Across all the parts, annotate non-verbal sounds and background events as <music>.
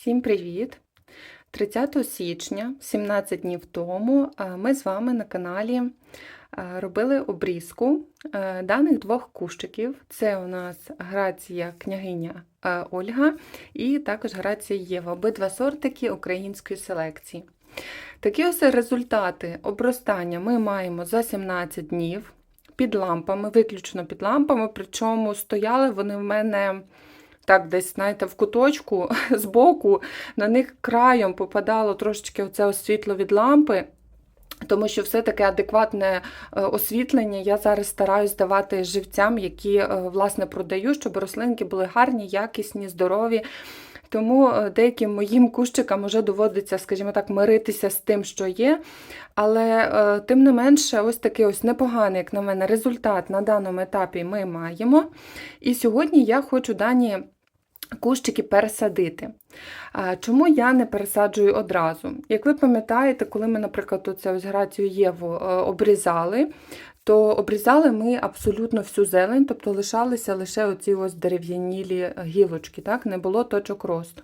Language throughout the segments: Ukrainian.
Всім привіт! 30 січня, 17 днів тому, е, ми з вами на каналі е, робили обрізку е, даних двох кущиків. Це у нас Грація княгиня Ольга і також Грація Єва, обидва сортики української селекції. Такі ось результати обростання ми маємо за 17 днів під лампами, виключно під лампами, причому стояли вони в мене так десь, знаєте, в куточку <laughs> збоку, на них краєм попадало трошечки оце світло від лампи. Тому що все-таки адекватне е, освітлення я зараз стараюсь давати живцям, які е, власне продаю, щоб рослинки були гарні, якісні, здорові. Тому е, деяким моїм кущикам вже доводиться, скажімо так, миритися з тим, що є. Але тим не менше, ось такий ось непоганий, як на мене, результат на даному етапі ми маємо. І сьогодні я хочу дані кущики пересадити. Чому я не пересаджую одразу? Як ви пам'ятаєте, коли ми, наприклад, оце ось Грацію Єву е, обрізали, то обрізали ми абсолютно всю зелень, тобто лишалися лише оці ось дерев'янілі гілочки, так? не було точок росту.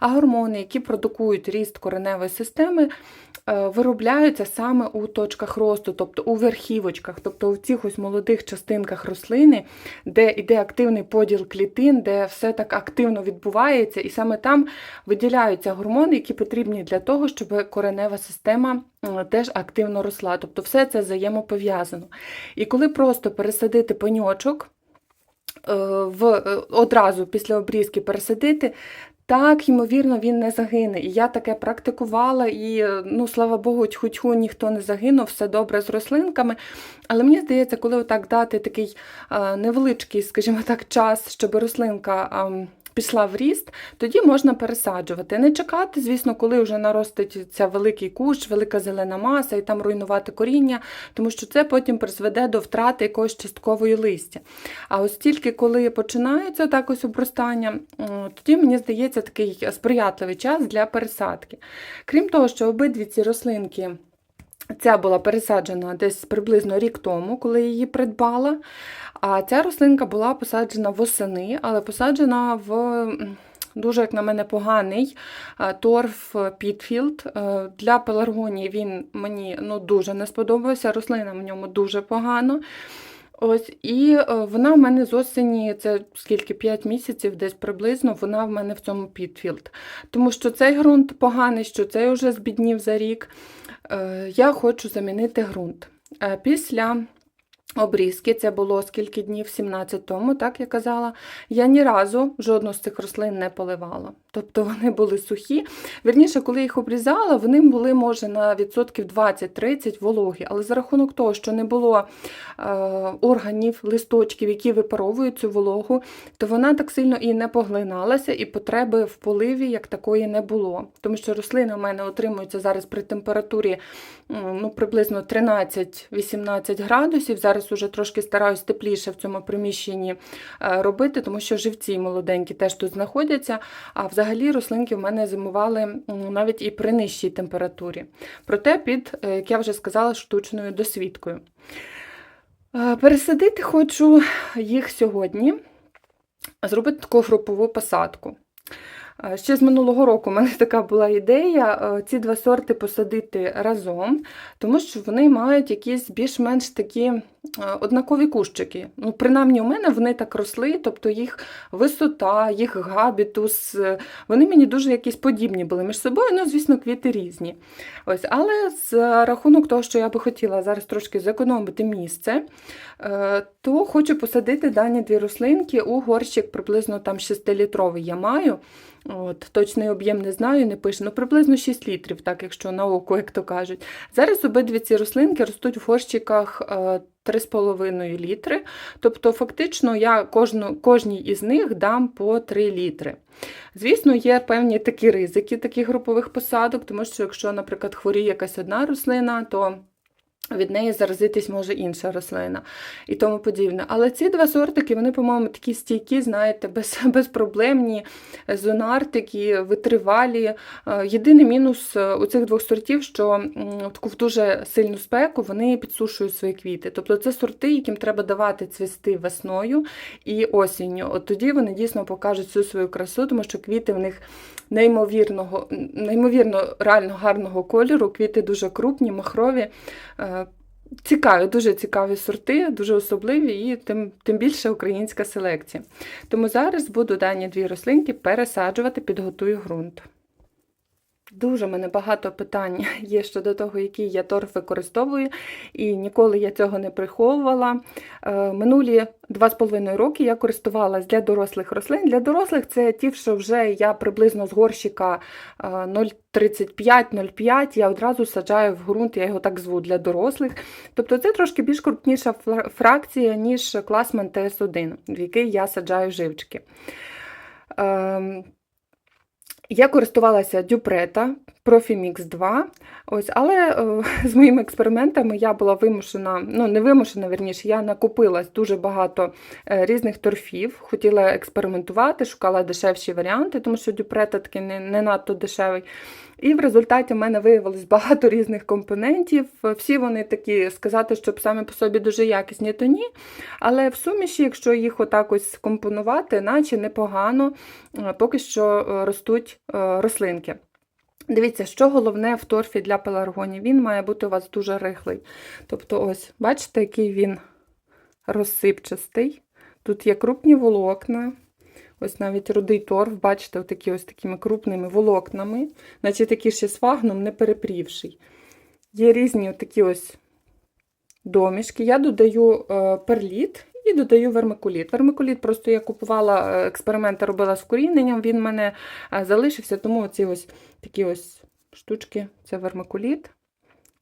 А гормони, які продукують ріст кореневої системи, е, виробляються саме у точках росту, тобто у верхівочках, тобто у цих ось молодих частинках рослини, де йде активний поділ клітин, де все так активно відбувається, і саме там виділяються гормони, які потрібні для того, щоб коренева система теж активно росла. Тобто все це взаємопов'язано. І коли просто пересадити пеньочок, е, в, е, одразу після обрізки пересадити, так, ймовірно, він не загине. І я таке практикувала, і, е, ну, слава Богу, тьху-тьху, ніхто не загинув, все добре з рослинками. Але мені здається, коли отак дати такий невеличкий, скажімо так, час, щоб рослинка пішла в ріст, тоді можна пересаджувати. Не чекати, звісно, коли вже нароститься великий кущ, велика зелена маса і там руйнувати коріння, тому що це потім призведе до втрати якоїсь часткової листя. А ось тільки коли починається так ось обростання, тоді, мені здається, такий сприятливий час для пересадки. Крім того, що обидві ці рослинки. Ця була пересаджена десь приблизно рік тому, коли її придбала. А ця рослинка була посаджена восени, але посаджена в дуже, як на мене, поганий торф Пітфілд. Е, для пеларгонії він мені ну, дуже не сподобався. Рослина в ньому дуже погано. Ось, І е, вона в мене з осені, це скільки 5 місяців, десь приблизно, вона в мене в цьому Пітфілд. Тому що цей ґрунт поганий, що цей вже збіднів за рік. Е, я хочу замінити ґрунт. Після Обрізки, це було скільки днів, 17 тому, так я казала, я ні разу жодну з цих рослин не поливала. Тобто вони були сухі. Вірніше, коли їх обрізала, вони були, може, на відсотків 20-30 вологі. Але за рахунок того, що не було е, органів, листочків, які випаровують цю вологу, то вона так сильно і не поглиналася, і потреби в поливі як такої не було. Тому що рослини у мене отримуються зараз при температурі ну, приблизно 13-18 градусів. Зараз зараз уже трошки стараюсь тепліше в цьому приміщенні е, робити, тому що живці молоденькі теж тут знаходяться. А взагалі рослинки в мене зимували навіть і при нижчій температурі. Проте під, е, як я вже сказала, штучною досвідкою. Е, пересадити хочу їх сьогодні, зробити таку групову посадку. Ще з минулого року у мене <laughs> така була ідея ці два сорти посадити разом, тому що вони мають якісь більш-менш такі однакові кущики. Ну, Принаймні, у мене вони так росли, тобто їх висота, їх габітус, е, вони мені дуже якісь подібні були між собою, ну, звісно, квіти різні. Ось, Але з рахунок того, що я би хотіла зараз трошки зекономити місце, е, то хочу посадити дані дві рослинки у горщик приблизно там 6-літровий я маю. От, Точний об'єм не знаю, не пише, ну приблизно 6 літрів, так якщо на око, як то кажуть. Зараз обидві ці рослинки ростуть в горщиках 3,5 е, літри. Тобто, фактично, я кожну, кожній із них дам по 3 літри. Звісно, є певні такі ризики таких групових посадок, тому що, якщо, наприклад, хворіє якась одна рослина, то від неї заразитись може інша рослина і тому подібне. Але ці два сортики, вони, по-моєму, такі стійкі, знаєте, без, <laughs> безпроблемні, зонартики, витривалі. Е, Єдиний мінус е, у цих двох сортів, що таку в дуже сильну спеку вони підсушують свої квіти. Тобто це сорти, яким треба давати цвісти весною і осінню. От тоді вони дійсно покажуть всю свою красу, тому що квіти в них неймовірного, неймовірно реально гарного кольору, квіти дуже крупні, махрові. Цікаві, дуже цікаві сорти, дуже особливі і тим, тим більше українська селекція. Тому зараз буду дані дві рослинки пересаджувати, підготую ґрунт. Дуже мене багато питань є щодо того, який я торф використовую, і ніколи я цього не приховувала. Е, Минулі 2,5 роки я користувалась для дорослих рослин. Для дорослих це ті, що вже я приблизно з горщика е, 0,35-0,5 я одразу саджаю в ґрунт, я його так зву для дорослих. Тобто це трошки більш крупніша фракція, ніж класман ТС1, в який я саджаю живчики. Я користувалася Дюпрета Profimix 2, ось, але е, <laughs> з моїми експериментами я була вимушена, ну не вимушена, верніше, я накопила дуже багато е, різних торфів, хотіла експериментувати, шукала дешевші варіанти, тому що Дюпрета такий не, не надто дешевий. І в результаті в мене виявилось багато <laughs> різних компонентів. Всі вони такі сказати, щоб самі по собі дуже якісні, то ні. Але в суміші, якщо їх отак ось скомпонувати, наче непогано, е, поки що ростуть рослинки. Дивіться, що головне в торфі для пеларгонів. Він має бути у вас дуже рихлий. Тобто, ось, бачите, який він розсипчастий. Тут є крупні волокна. Ось навіть рудий торф, бачите, такі ось такими крупними волокнами, наче такий ще сфагном не перепрівший. Є різні такі ось домішки. Я додаю е, перліт і додаю вермикуліт. Вермикуліт просто я купувала е, експерименти, робила з коріненням, він в мене е, залишився, тому оці ось такі ось штучки це вермикуліт.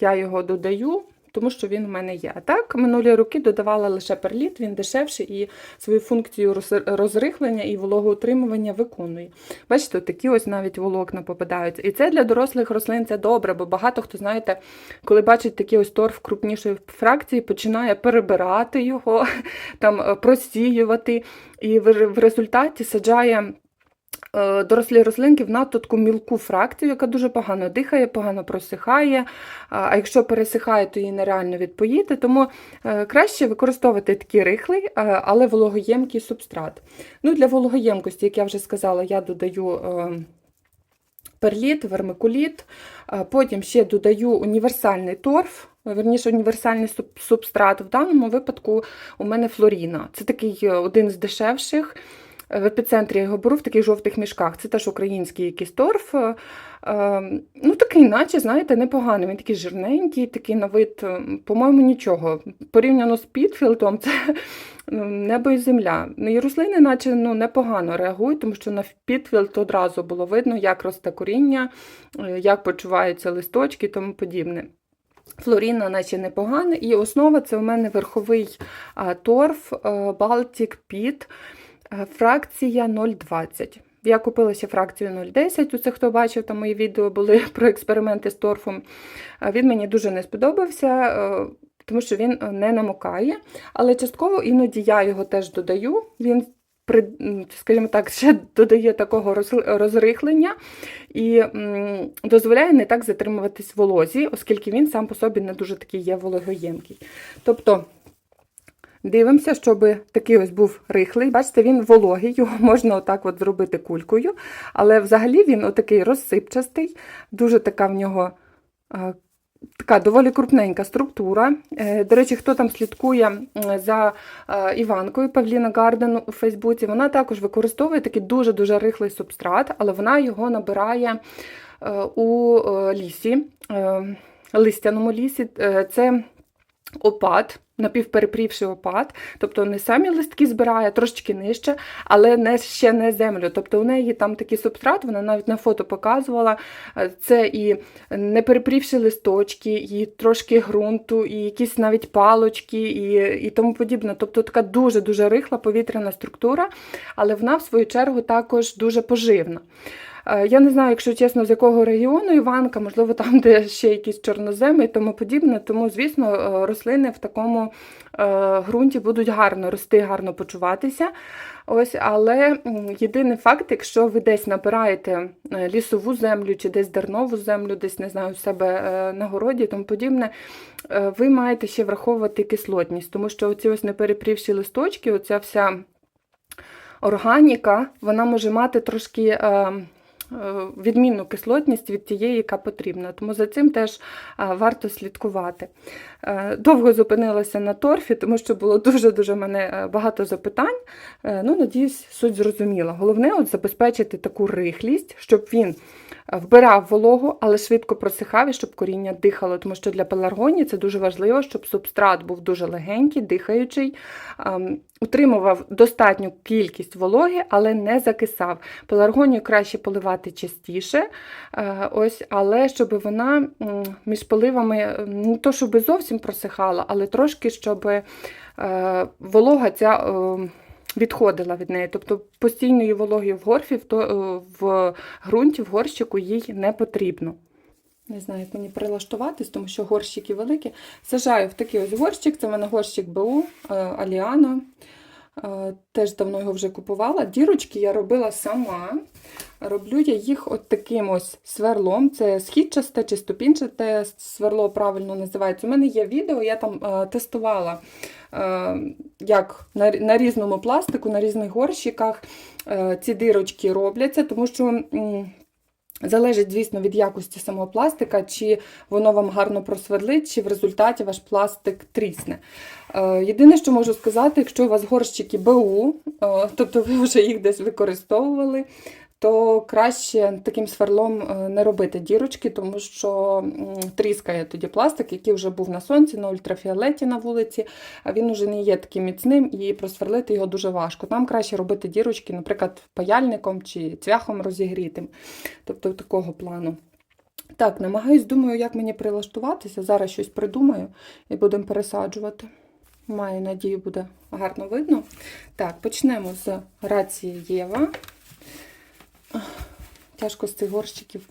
Я його додаю, тому що він в мене є. А так, минулі роки додавала лише перліт, він дешевший і свою функцію роз- розрихлення і вологоутримування виконує. Бачите, такі ось навіть волокна попадаються. І це для дорослих рослин це добре, бо багато хто, знаєте, коли бачить такий ось торф крупнішої фракції, починає перебирати його, <laughs> там е, просіювати, і в результаті саджає дорослі рослинки в надто таку мілку фракцію, яка дуже погано дихає, погано просихає. А а якщо пересихає, то її нереально відпоїти. Тому е, краще використовувати такий рихлий, е, але вологоємкий субстрат. Ну, Для вологоємкості, як я вже сказала, я додаю. е, Перліт, вермикуліт, е, потім ще додаю універсальний торф, верніше універсальний субстрат. В даному випадку у мене флоріна. Це такий е, один з дешевших. В епіцентрі його беру в таких жовтих мішках. Це теж український якийсь торф. Е, е, Ну, такий, наче, знаєте, непоганий. Він такий жирненький, такий на вид, по-моєму, нічого. Порівняно з Пітфілдом, <laughs> це небо і земля. Ну, І рослини, наче ну, непогано реагують, тому що на Пітфілд одразу було видно, як росте коріння, е, як почуваються листочки і тому подібне. Флоріна, наче непогана, і основа це у мене верховий торф е, Baltic е, фракція 0,20. Я купила ще фракцію 0,10. Усе, хто бачив, там мої відео були <laughs> про експерименти з торфом. Е, Він мені дуже не сподобався, е, тому що він е, не намокає. Але частково іноді я його теж додаю. Він скажімо так, ще додає такого розрихлення і дозволяє не так затримуватись волозі, оскільки він сам по собі не дуже такий є вологоємкий. Тобто дивимося, щоб такий ось був рихлий. Бачите, він вологий, його <laughs> можна отак от зробити кулькою, але взагалі він отакий розсипчастий, дуже така в нього. е, Така доволі крупненька структура. Е, До речі, хто там слідкує за е, Іванкою Павліна Гарден у Фейсбуці, вона також використовує такий дуже-дуже рихлий субстрат, але вона його набирає у лісі, листяному лісі. Це опад, напівперепрівший опад, тобто не самі листки збирає, трошечки нижче, але не, ще не землю. Тобто у неї там такий субстрат, вона навіть на фото показувала. Е, Це і не перепрівші листочки, і трошки ґрунту, і якісь навіть палочки, і, і тому подібне. Тобто така дуже-дуже рихла повітряна структура, але вона, в свою чергу, також дуже поживна. Е, Я не знаю, якщо чесно, з якого регіону Іванка, можливо, там, де ще якісь чорноземи і тому подібне. Тому, звісно, е, рослини в такому е, ґрунті будуть гарно рости, гарно почуватися. Ось, але єдиний факт, якщо ви десь набираєте лісову землю чи десь дернову землю, десь не знаю, у себе на городі тому подібне, ви маєте ще враховувати кислотність, тому що оці ось неперепрівші листочки, оця вся органіка, вона може мати трошки. е, Відмінну кислотність від тієї, яка потрібна. Тому за цим теж е, варто слідкувати. Е, Довго зупинилася на торфі, тому що було дуже-дуже мене е, багато запитань. Е, Ну, надіюсь, суть зрозуміла. Головне от забезпечити таку рихлість, щоб він е, вбирав вологу, але швидко просихав і щоб коріння дихало. Тому що для пеларгонії це дуже важливо, щоб субстрат був дуже легенький, дихаючий, ем, утримував достатню кількість вологи, але не закисав. Пеларгонію краще поливати частіше, е, ось, але щоб вона між поливами не то, щоб зовсім просихала, але трошки, щоб е, волога ця. Відходила від неї, тобто постійної вологи в горфі, е, в ґрунті, в горщику їй не потрібно. Не знаю, як мені прилаштуватись, тому що горщики великі. Сажаю в такий ось горщик. Це в мене горщик БУ е, Аліана. Е, Теж давно його вже купувала. Дірочки я робила сама. Роблю я їх от таким ось сверлом. Це східчасте чи ступінчате сверло правильно називається. У мене є відео, я там тестувала, як на, на різному пластику, на різних горщиках е, ці дирочки робляться, тому що. Залежить, звісно, від якості самого пластика, чи воно вам гарно просверлить, чи в результаті ваш пластик трісне. Е, Єдине, що можу сказати, якщо у вас горщики БУ, е, тобто ви вже їх десь використовували, то краще таким сверлом е, не робити дірочки, тому що тріскає тоді пластик, який вже був на сонці, на ультрафіолеті на вулиці, а він уже не є таким міцним і просверлити його дуже важко. Там краще робити дірочки, наприклад, паяльником чи цвяхом розігрітим, тобто такого плану. Так, намагаюсь, думаю, як мені прилаштуватися. Зараз щось придумаю і будемо пересаджувати. Маю надію, буде гарно видно. Так, почнемо з рації Єва. Тяжко з цих горщиків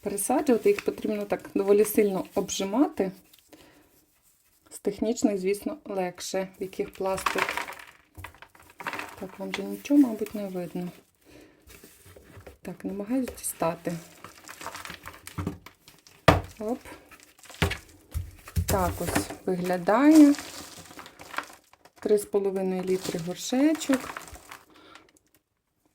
пересаджувати, їх потрібно так доволі сильно обжимати. З технічних, звісно, легше, в яких пластик. Так, вам же нічого, мабуть, не видно. Так, намагаюсь дістати. Оп. Так ось виглядає. 3,5 літри горшечок.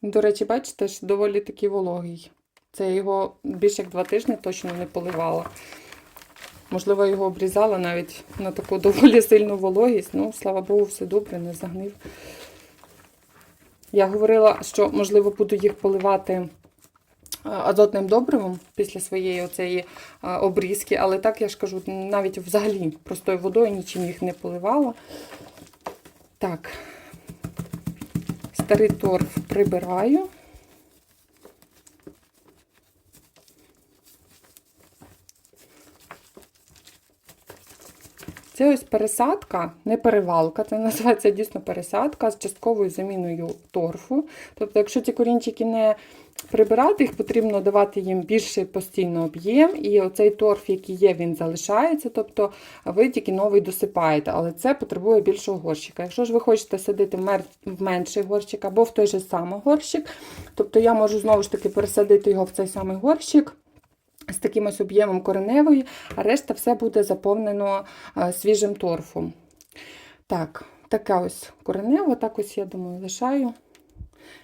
До речі, бачите, ж доволі такий вологий. Це його більше як два тижні точно не поливала. Можливо, його обрізала навіть на таку <laughs> доволі сильну вологість. Ну, слава Богу, все добре, не загнив. Я говорила, що, можливо, буду їх поливати е, азотним добривом після своєї оцеї е, обрізки, але так я ж кажу, навіть взагалі простою водою нічим їх не поливала. Так, старий торф прибираю. Це ось пересадка, не перевалка, це називається дійсно пересадка з частковою заміною торфу. Тобто, якщо ті корінчики не прибирати, їх потрібно давати їм більший постійно об'єм, і оцей торф, який є, він залишається. Тобто ви тільки новий досипаєте, але це потребує більшого горщика. Якщо ж ви хочете садити в менший горщик або в той же самий горщик, тобто я можу знову ж таки пересадити його в цей самий горщик з таким ось об'ємом кореневої, а решта все буде заповнено е, свіжим торфом. Так, така ось коренева, так ось, я думаю, лишаю.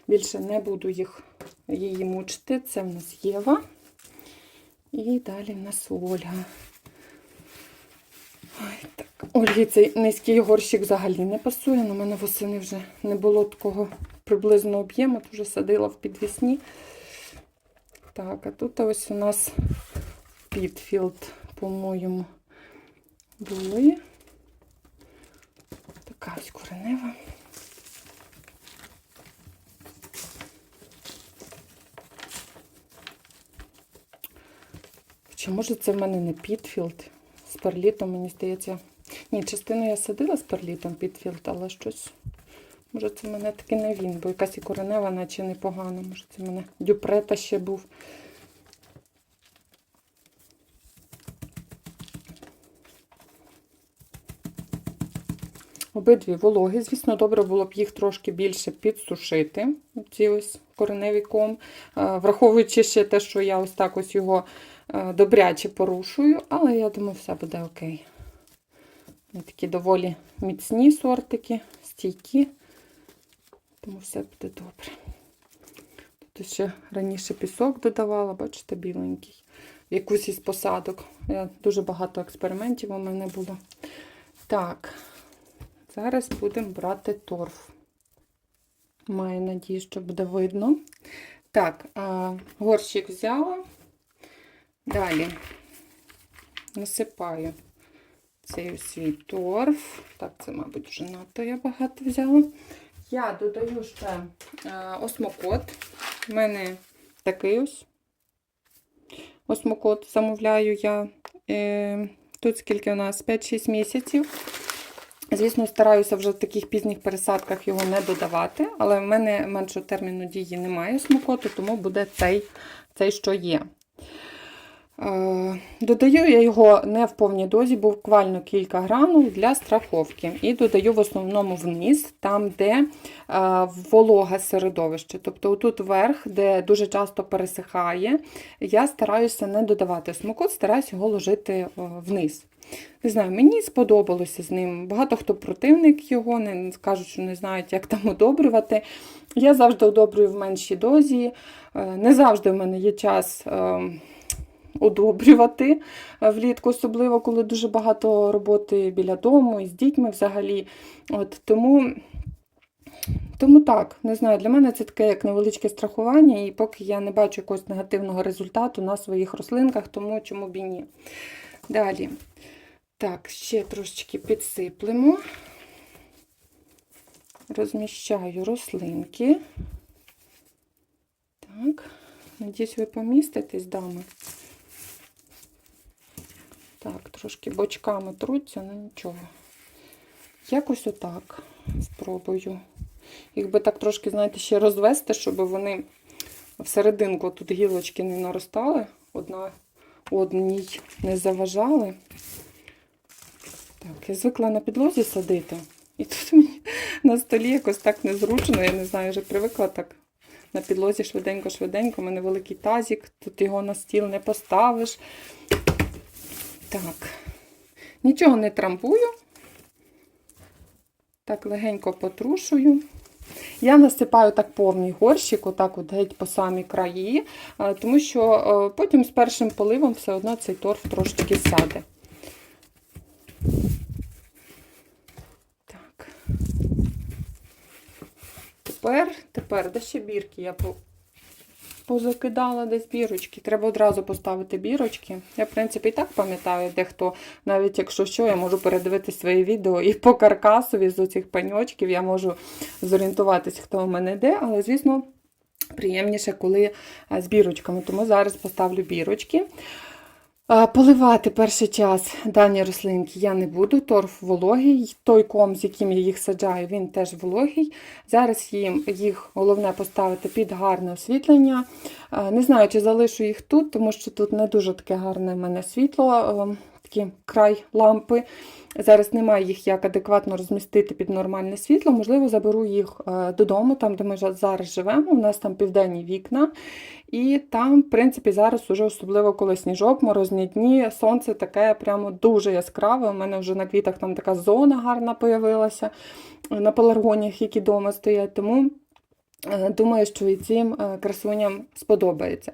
Більше не буду їх, її мучити. Це в нас Єва. І далі в нас Ольга. Ой, так. Ольгі цей низький горщик взагалі не пасує. У мене восени вже не було такого приблизно об'єму, вже садила в підвісні. Так, а тут ось у нас Підфілд, по-моєму, були. Така ось коренева. Чи може це в мене не Підфілд? З перлітом, мені здається. Ні, частину я садила з перлітом Підфілд, але щось Може, це мене таки не він, бо якась і коренева, наче непогана. Може, це мене дюпрета ще був. Обидві вологі. Звісно, добре було б їх трошки більше підсушити, ці ось кореневий ком, Е, враховуючи ще те, що я ось так ось його е, добряче порушую, але я думаю, все буде окей. Вони такі доволі міцні сортики, стійкі, тому все буде добре. Тут ще раніше пісок додавала, бачите, біленький. Якусь із посадок. Дуже багато експериментів у мене було. Так, зараз будемо брати торф. Маю надію, що буде видно. Так, горщик взяла. Далі насипаю цей свій торф. Так, це, мабуть, вже надто я багато взяла. Я додаю ще е, осмокот. У мене такий ось осмокот замовляю я. Е, тут скільки у нас 5-6 місяців. Звісно, стараюся вже в таких пізніх пересадках його не додавати, але в мене меншого терміну дії немає смокоту, тому буде цей, цей що є. Е, Додаю я його не в повній дозі, буквально кілька гранул для страховки. І додаю в основному вниз, там, де е, волога середовище. Тобто отут вверх, де дуже часто пересихає, я стараюся не додавати смокот, стараюся його ложити е, вниз. Не знаю, мені сподобалося з ним. Багато хто противник його, не кажуть, що не знають, як там удобрювати. Я завжди удобрюю в меншій дозі. Не завжди в мене є час. Одобрювати е, влітку, особливо коли дуже багато роботи біля дому і з дітьми взагалі. От, Тому тому так, не знаю, для мене це таке як невеличке страхування, і поки я не бачу якогось негативного результату на своїх рослинках, тому чому б і ні. Далі. Так, ще трошечки підсиплемо. Розміщаю рослинки. Так, надіюсь, ви поміститесь, дами. Так, трошки бочками труться, ну нічого. Якось отак спробую. Їх би так трошки, знаєте, ще розвести, щоб вони всерединку тут гілочки не наростали, одна одній не заважали. Так, я звикла на підлозі садити. І тут мені <laughs> на столі якось так незручно, я не знаю, вже привикла так. На підлозі швиденько-швиденько, у мене великий тазик, тут його на стіл не поставиш. Так, нічого не трамбую. Так, легенько потрушую. Я насипаю так повний горщик, отак от геть по самі краї, е, тому що е, потім з першим поливом все одно цей торф трошечки сяде. Так. Тепер, тепер, де ще бірки я позакидала десь бірочки. Треба одразу поставити бірочки. Я, в принципі, і так пам'ятаю, дехто, навіть якщо що, я можу передивити свої відео і по каркасові з оцих паньочків я можу зорієнтуватись, хто в мене де, але, звісно, приємніше, коли з бірочками. Тому зараз поставлю бірочки. Поливати перший час дані рослинки я не буду, торф вологий. Той ком, з яким я їх саджаю, він теж вологий. Зараз їм їх головне поставити під гарне освітлення. Не знаю, чи залишу їх тут, тому що тут не дуже таке гарне в мене світло, е, край лампи. Зараз немає їх як адекватно розмістити під нормальне світло. Можливо, заберу їх е, додому, там, де ми зараз живемо. У нас там південні вікна. І там, в принципі, зараз уже особливо коли сніжок, морозні дні, сонце таке прямо дуже яскраве. У мене вже на квітах там така зона гарна появилася на пеларгоніях, які вдома стоять. Тому е, думаю, що і цим е, красуням сподобається.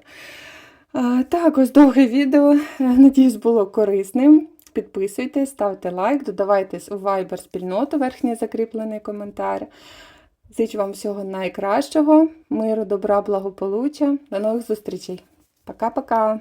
Так, ось довге відео. Е, Надіюсь, було корисним. Підписуйтесь, ставте лайк, додавайтесь у Viber спільноту, верхній закріплений коментар. Зичу вам всього найкращого, миру, добра, благополуччя. До нових зустрічей. Пока-пока!